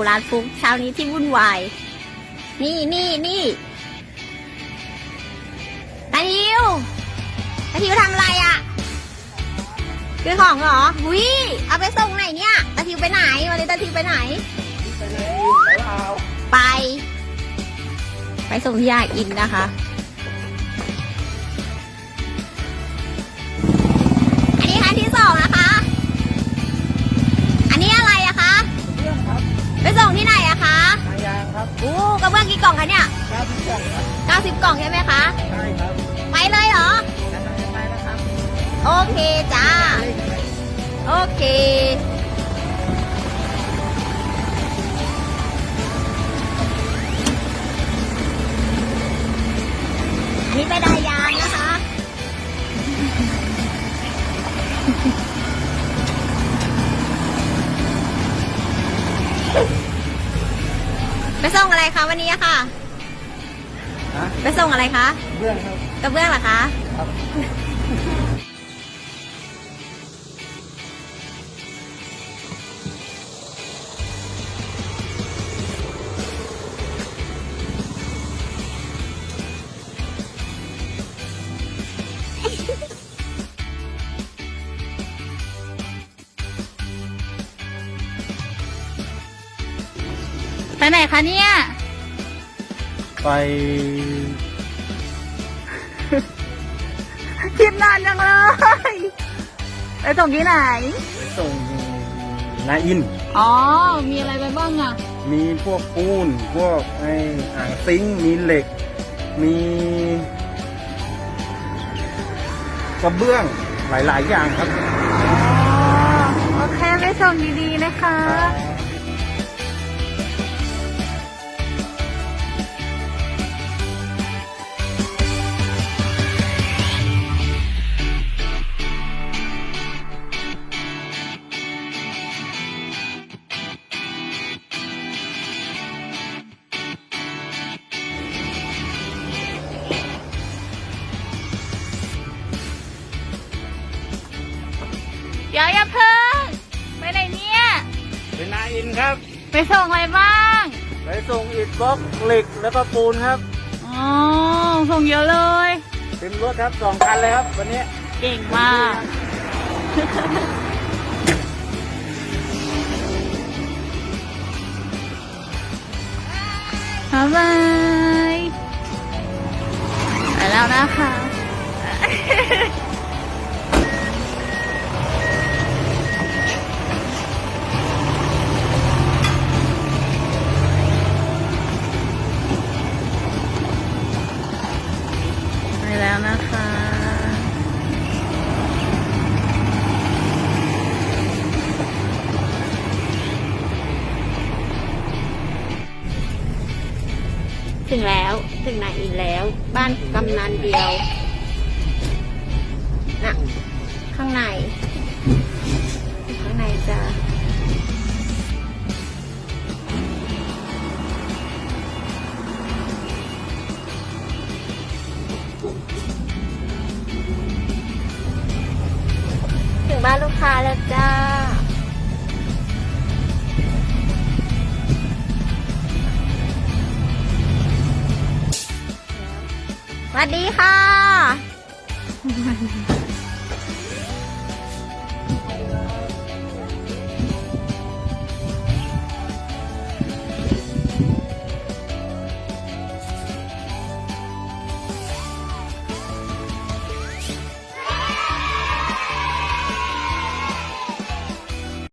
สู่ร้านฟุกเช้านี้ที่วุ่นวาย นี่นี่นี่ตาทิวตาทิวทำอะไรอะ่ะคือของเหรอหุยเอาไปส่งไหนเนี่ยตาทิวไปไหนวันนี้ตาทิวไปไหน ไป ไปส่งที่ยาอินนะคะ ครับอู้กระเบื้องกี่กล่องคะเนี่ยครับทุกอย่างครับ90 กล่องใช่ไหมคะ ใช่ครับไปเลยเหรอจะทำยังไงนะครับโอเคจ้า โอเค ไปส่งอะไรคะวันนี้อะค่ะฮะไปส่งอะไรคะเรื่องครับกระเบื้องเหรอคะ ครับ ไปไหนคะเนี่ย ไป คิดนานจังเลยไปส่งที่ไหนไปส่งนาอิน อ๋อ มีอะไรไปบ้างอะ มีพวกปูน พวกไอ้อ่างซิงค์มีเหล็ก มีกระเบื้องหลาย ๆ อย่างครับอ๋อโอเค ไปส่งดีๆนะคะ ดี๋ยวอย่าเพิ่ง ไปไหนเนี่ย เป็นนาอินครับ ไปส่งอะไรบ้าง ไปส่งอิฐบล็อกเหล็กแล้วก็ปูนครับอ๋อ ส่งเยอะเลย เต็มรถครับสองคันเลยครับ วันนี้เก่งมาก บ๊ายบายไปแล้วนะคะ ถึงแล้วถึงไหนอีกแล้ว บ้านกำนันเดียวน่ะข้างใน ข้างในจะถึงบ้านลูกค้าแล้วจ้า สวัสดีค่ะ